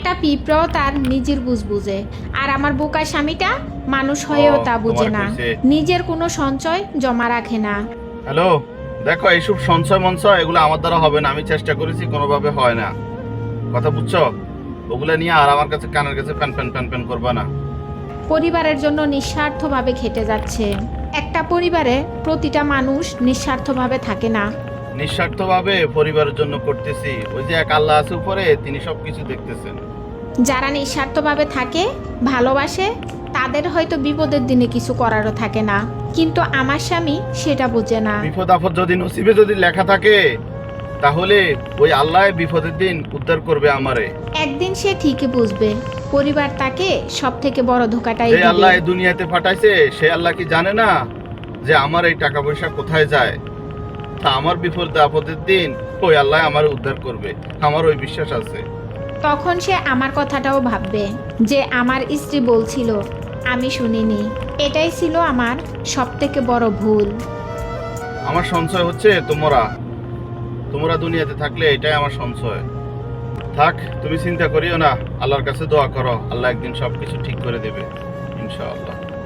একটা পিঁপড়াও তার নিজের বুঝ বুঝে। আর আমার বোকা স্বামীটা মানুষ হয়েও তা বুঝে না। নিজের কোনো সঞ্চয় জমা রাখে না। হ্যালো দেখো এইসব সঞ্চয় মঞ্চয় এগুলো আমার দ্বারা হবে না আমি চেষ্টা করেছি কোনোভাবে হয় না। কথা বুঝছ? ওগুলো নিয়ে আর আমার কাছে কানের কাছে প্যান প্যান প্যান প্যান করবা না। পরিবারের জন্য নিঃস্বার্থভাবে খেটে যাচ্ছে। একটা পরিবারে প্রতিটা মানুষ নিঃস্বার্থভাবে থাকে না। নিঃস্বার্থভাবে পরিবারের জন্য করতেছি। ওই যে এক আল্লাহ আছে উপরে তিনি সবকিছু দেখতেছেন। যারা নিঃস্বার্থভাবে থাকে ভালোবাসে তাদের হয়তো বিপদের দিনে কিছু করারও থাকে না। কিন্তু আমার স্বামী সেটা বোঝে না। বিপদ আপদ যদি নসিবে যদি লেখা থাকে তাহলে ওই আল্লাহ বিপদের দিন উদ্ধার করবে আমারে। একদিন সে ঠিকই বুঝবে। পরিবার তাকে সব থেকে বড় ধোকাটাই যে আল্লাহ এই দুনিয়াতে পাঠাইছে সে আল্লাহ কি জানে না যে আমার এই টাকা পয়সা কোথায় যায়? আমার বিপদ আপদের দিন ওই আল্লাহ আমার উদ্ধার করবে। আমার ওই বিশ্বাস আছে। তখন সে আমার কথাটাও ভাববে যে আমার স্ত্রী বলছিল আমি শুনিনি। এটাই ছিল আমার সব থেকে বড় ভুল। আমার সঞ্চয় হচ্ছে তোমরা। তোমরা দুনিয়াতে থাকলে এটাই আমার সঞ্চয়। থাক তুমি চিন্তা করিও না। আল্লাহর কাছে দোয়া করো। আল্লাহ একদিন সবকিছু ঠিক করে দেবে ইনশাআল্লাহ।